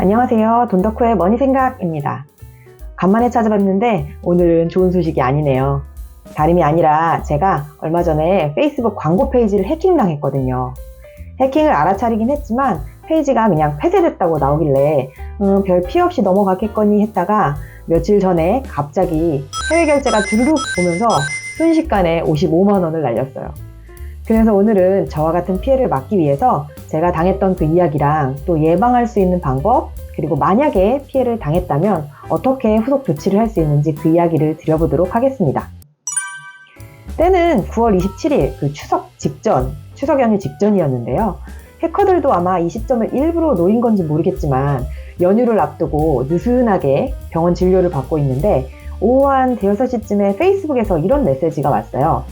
안녕하세요. 돈덕후의 머니생각입니다. 간만에 찾아봤는데 오늘은 좋은 소식이 아니네요. 다름이 아니라 제가 얼마 전에 페이스북 광고 페이지를 해킹당했거든요. 해킹을 알아차리긴 했지만 페이지가 그냥 폐쇄됐다고 나오길래 음, 별 피해 없이 넘어갔겠거니 했다가 며칠 전에 갑자기 해외 결제가 주르륵 오면서 순식간에 55만 원을 날렸어요. 그래서 오늘은 저와 같은 피해를 막기 위해서 제가 당했던 그 이야기랑 또 예방할 수 있는 방법, 그리고 만약에 피해를 당했다면 어떻게 후속 조치를 할 수 있는지 그 이야기를 드려보도록 하겠습니다. 때는 9월 27일 그 추석 직전, 추석 연휴 직전이었는데요. 해커들도 아마 이 시점을 일부러 노린 건지 모르겠지만 연휴를 앞두고 느슨하게 병원 진료를 받고 있는데 오후 한 대여섯 시쯤에 페이스북에서 이런 메시지가 왔어요.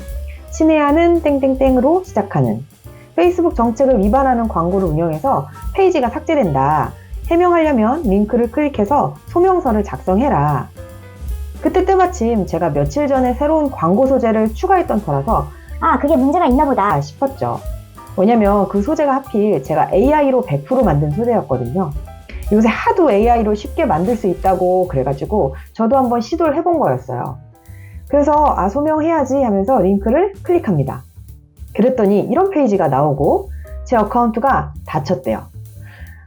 친애하는 땡땡땡으로 시작하는 페이스북 정책을 위반하는 광고를 운영해서 페이지가 삭제된다. 해명하려면 링크를 클릭해서 소명서를 작성해라. 그때 때마침 제가 며칠 전에 새로운 광고 소재를 추가했던 터라서 아, 그게 문제가 있나 보다. 아 싶었죠. 왜냐면 그 소재가 하필 제가 AI로 100% 만든 소재였거든요. 요새 하도 AI로 쉽게 만들 수 있다고 그래가지고 저도 한번 시도를 해본 거였어요. 그래서 아 소명해야지 하면서 링크를 클릭합니다. 그랬더니 이런 페이지가 나오고 제 어카운트가 닫혔대요.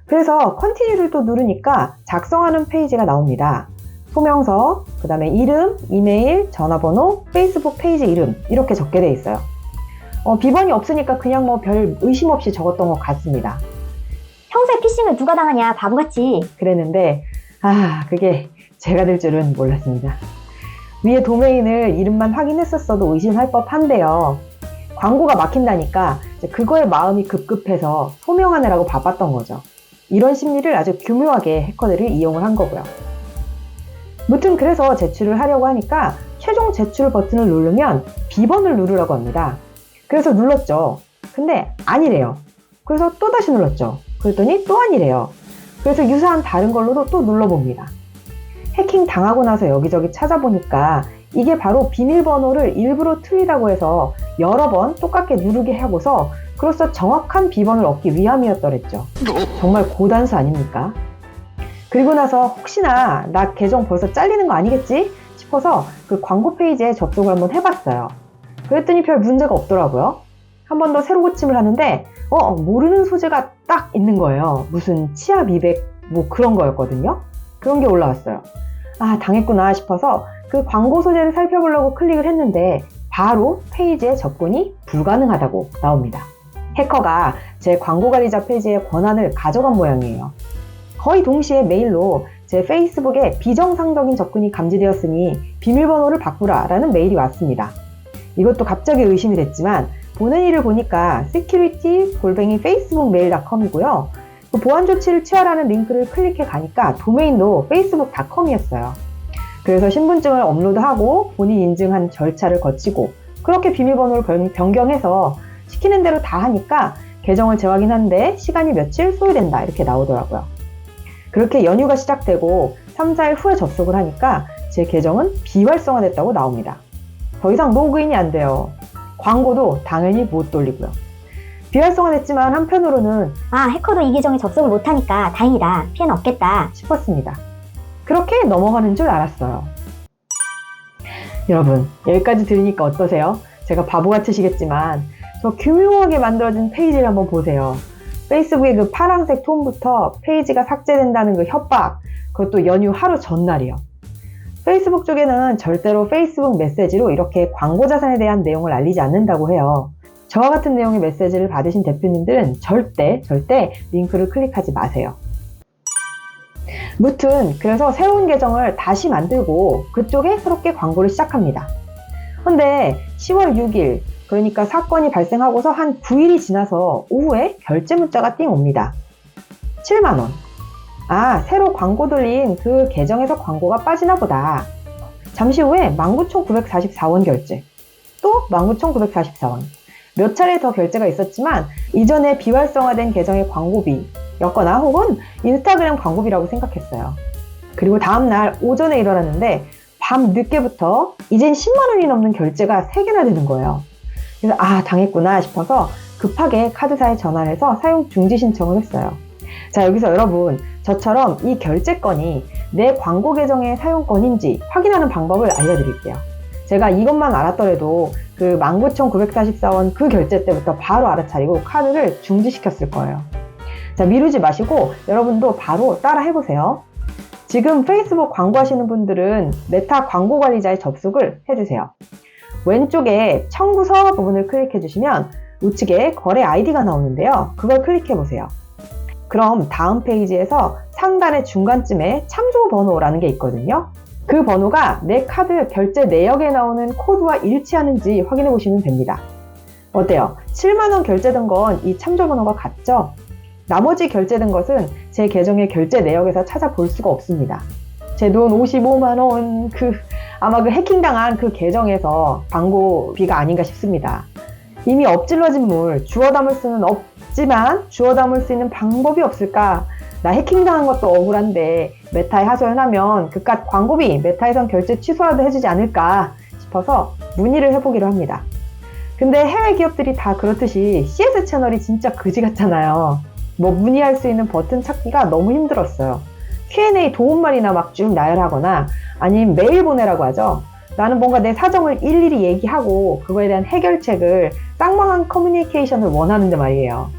그래서 컨티뉴를 또 누르니까 작성하는 페이지가 나옵니다. 소명서, 그 다음에 이름, 이메일, 전화번호, 페이스북 페이지 이름 이렇게 적게 돼 있어요. 어, 비번이 없으니까 그냥 뭐 별 의심 없이 적었던 것 같습니다. 평소에 피싱을 누가 당하냐, 바보같이. 그랬는데 아 그게 제가 될 줄은 몰랐습니다. 위에 도메인을 이름만 확인했었어도 의심할 법한데요. 광고가 막힌다니까 그거에 마음이 급급해서 소명하느라고 바빴던 거죠. 이런 심리를 아주 교묘하게 해커들이 이용을 한 거고요. 무튼 그래서 제출을 하려고 하니까 최종 제출 버튼을 누르면 B번을 누르라고 합니다. 그래서 눌렀죠. 근데 아니래요. 그래서 또 다시 눌렀죠. 그랬더니 또 아니래요. 그래서 유사한 다른 걸로도 또 눌러봅니다. 해킹 당하고 나서 여기저기 찾아보니까 이게 바로 비밀번호를 일부러 틀리다고 해서 여러 번 똑같게 누르게 하고서 그로써 정확한 비번을 얻기 위함이었더랬죠. 정말 고단수 아닙니까? 그리고 나서 혹시나 나 계정 벌써 잘리는 거 아니겠지 싶어서 그 광고 페이지에 접속을 한번 해봤어요. 그랬더니 별 문제가 없더라고요. 한 번 더 새로 고침을 하는데 어 모르는 소재가 딱 있는 거예요. 무슨 치아 미백 뭐 그런 거였거든요. 그런 게 올라왔어요. 아 당했구나 싶어서 그 광고 소재를 살펴보려고 클릭을 했는데 바로 페이지에 접근이 불가능하다고 나옵니다. 해커가 제 광고 관리자 페이지의 권한을 가져간 모양이에요. 거의 동시에 메일로 제 페이스북에 비정상적인 접근이 감지되었으니 비밀번호를 바꾸라 라는 메일이 왔습니다. 이것도 갑자기 의심이 됐지만 보는 일을 보니까 security 골뱅이 facebook mail.com이고요. 그 보안 조치를 취하라는 링크를 클릭해 가니까 도메인도 facebook.com이었어요. 그래서 신분증을 업로드하고 본인 인증한 절차를 거치고 그렇게 비밀번호를 변- 변경해서 시키는 대로 다 하니까 계정을 재확인하는데 시간이 며칠 소요된다 이렇게 나오더라고요. 그렇게 연휴가 시작되고 3, 4일 후에 접속을 하니까 제 계정은 비활성화됐다고 나옵니다. 더 이상 로그인이 안 돼요. 광고도 당연히 못 돌리고요. 비활성화됐지만 한편으로는 아, 해커도 이 계정에 접속을 못하니까 다행이다. 피해는 없겠다. 싶었습니다. 그렇게 넘어가는 줄 알았어요. 여러분, 여기까지 들으니까 어떠세요? 제가 바보 같으시겠지만, 저 교묘하게 만들어진 페이지를 한번 보세요. 페이스북의 그 파란색 톤부터 페이지가 삭제된다는 그 협박, 그것도 연휴 하루 전날이요. 페이스북 쪽에는 절대로 페이스북 메시지로 이렇게 광고 자산에 대한 내용을 알리지 않는다고 해요. 저와 같은 내용의 메시지를 받으신 대표님들은 절대, 절대 링크를 클릭하지 마세요. 무튼 그래서 새로운 계정을 다시 만들고 그쪽에 새롭게 광고를 시작합니다. 근데 10월 6일 그러니까 사건이 발생하고서 한 9일이 지나서 오후에 결제 문자가 띵 옵니다. 7만 원. 아 새로 광고 돌린 그 계정에서 광고가 빠지나 보다. 잠시 후에 19,944원 결제. 또 19,944원. 몇 차례 더 결제가 있었지만 이전에 비활성화된 계정의 광고비 였거나 혹은 인스타그램 광고비라고 생각했어요. 그리고 다음날 오전에 일어났는데 밤 늦게부터 이젠 10만원이 넘는 결제가 3개나 되는 거예요. 그래서 아, 당했구나 싶어서 급하게 카드사에 전화를 해서 사용 중지 신청을 했어요. 자, 여기서 여러분, 저처럼 이 결제건이 내 광고 계정의 사용권인지 확인하는 방법을 알려드릴게요. 제가 이것만 알았더라도 그 19,944원 그 결제 때부터 바로 알아차리고 카드를 중지시켰을 거예요. 자, 미루지 마시고 여러분도 바로 따라 해보세요. 지금 페이스북 광고하시는 분들은 메타 광고 관리자에 접속을 해주세요. 왼쪽에 청구서 부분을 클릭해 주시면 우측에 거래 아이디가 나오는데요. 그걸 클릭해 보세요. 그럼 다음 페이지에서 상단의 중간쯤에 참조 번호라는 게 있거든요. 그 번호가 내 카드 결제 내역에 나오는 코드와 일치하는지 확인해 보시면 됩니다. 어때요? 7만원 결제된 건 이 참조 번호가 같죠? 나머지 결제된 것은 제 계정의 결제 내역에서 찾아볼 수가 없습니다. 제 돈 55만원, 그, 아마 그 해킹당한 그 계정에서 광고비가 아닌가 싶습니다. 이미 엎질러진 물, 주워 담을 수는 없지만 주워 담을 수 있는 방법이 없을까? 나 해킹당한 것도 억울한데 메타에 하소연하면 그깟 광고비 메타에선 결제 취소라도 해주지 않을까 싶어서 문의를 해보기로 합니다. 근데 해외 기업들이 다 그렇듯이 CS 채널이 진짜 그지 같잖아요. 뭐 문의할 수 있는 버튼 찾기가 너무 힘들었어요. Q&A 도움말이나 막 쭉 나열하거나 아니면 메일 보내라고 하죠. 나는 뭔가 내 사정을 일일이 얘기하고 그거에 대한 해결책을 쌍방한 커뮤니케이션을 원하는데 말이에요.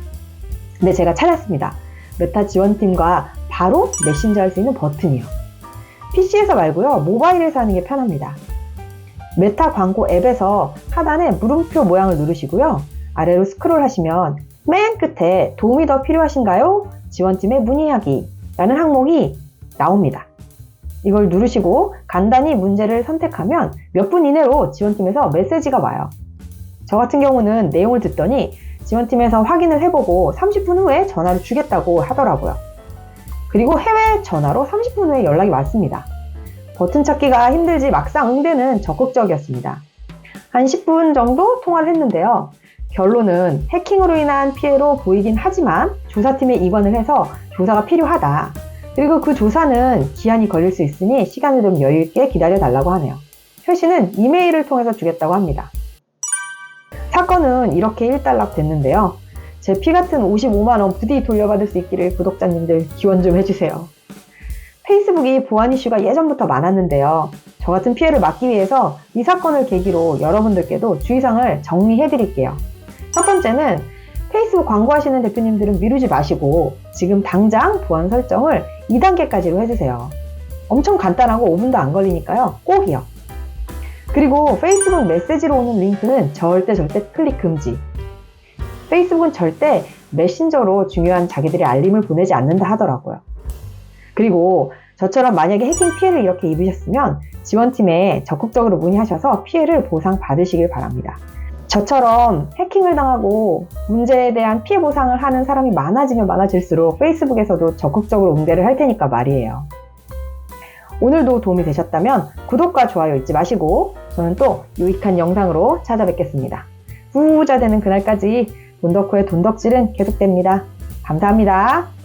근데 제가 찾았습니다. 메타 지원팀과 바로 메신저 할 수 있는 버튼이요. PC에서 말고요. 모바일에서 하는 게 편합니다. 메타 광고 앱에서 하단에 물음표 모양을 누르시고요. 아래로 스크롤 하시면 맨 끝에 도움이 더 필요하신가요? 지원팀에 문의하기 라는 항목이 나옵니다. 이걸 누르시고 간단히 문제를 선택하면 몇 분 이내로 지원팀에서 메시지가 와요. 저 같은 경우는 내용을 듣더니 지원팀에서 확인을 해보고 30분 후에 전화를 주겠다고 하더라고요. 그리고 해외 전화로 30분 후에 연락이 왔습니다. 버튼 찾기가 힘들지 막상 응대는 적극적이었습니다. 한 10분 정도 통화를 했는데요. 결론은 해킹으로 인한 피해로 보이긴 하지만 조사팀에 입원을 해서 조사가 필요하다. 그리고 그 조사는 기한이 걸릴 수 있으니 시간을 좀 여유있게 기다려 달라고 하네요. 표시는 이메일을 통해서 주겠다고 합니다. 사건은 이렇게 일단락 됐는데요. 제 피 같은 55만원 부디 돌려받을 수 있기를 구독자님들 기원 좀 해주세요. 페이스북이 보안 이슈가 예전부터 많았는데요. 저 같은 피해를 막기 위해서 이 사건을 계기로 여러분들께도 주의사항을 정리해 드릴게요. 첫 번째는 페이스북 광고하시는 대표님들은 미루지 마시고 지금 당장 보안 설정을 2단계까지로 해주세요. 엄청 간단하고 5분도 안 걸리니까요. 꼭이요. 그리고 페이스북 메시지로 오는 링크는 절대 절대 클릭 금지. 페이스북은 절대 메신저로 중요한 자기들의 알림을 보내지 않는다 하더라고요. 그리고 저처럼 만약에 해킹 피해를 이렇게 입으셨으면 지원팀에 적극적으로 문의하셔서 피해를 보상받으시길 바랍니다. 저처럼 해킹을 당하고 문제에 대한 피해 보상을 하는 사람이 많아지면 많아질수록 페이스북에서도 적극적으로 응대를 할 테니까 말이에요. 오늘도 도움이 되셨다면 구독과 좋아요 잊지 마시고 저는 또 유익한 영상으로 찾아뵙겠습니다. 부자 되는 그날까지 돈덕후의 돈덕질은 계속됩니다. 감사합니다.